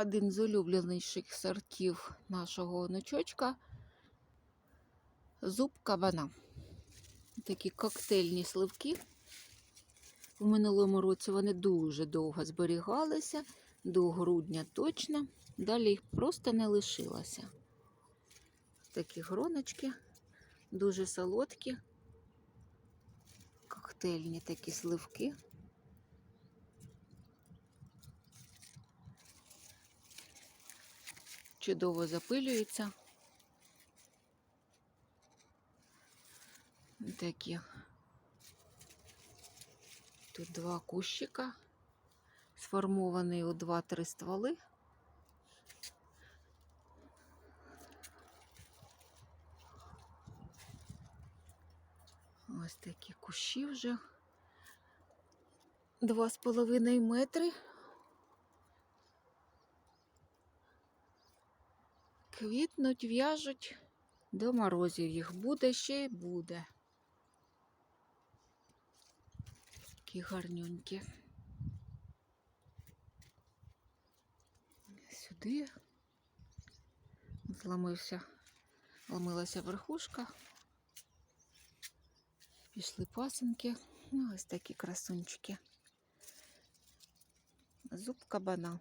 один з улюбленіших сортів нашого онучочка зуб кабана. Такі коктейльні сливки. У минулому році вони дуже довго зберігалися, до грудня точно. Далі їх просто не лишилося. Такі гроночки, дуже солодкі, коктейльні такі сливки. Чудово запилюються. Такі. Тут два кущика, сформовані у 2-3 стволи. Ось такі кущі вже. Два з половиною метри. Квітнуть, в'яжуть, до морозів їх буде ще й буде. Такі гарнюнькі. Сюди зламився, ламилася верхушка. Пішли пасенки. Ну, ось такі красунчики. Зуб кабана.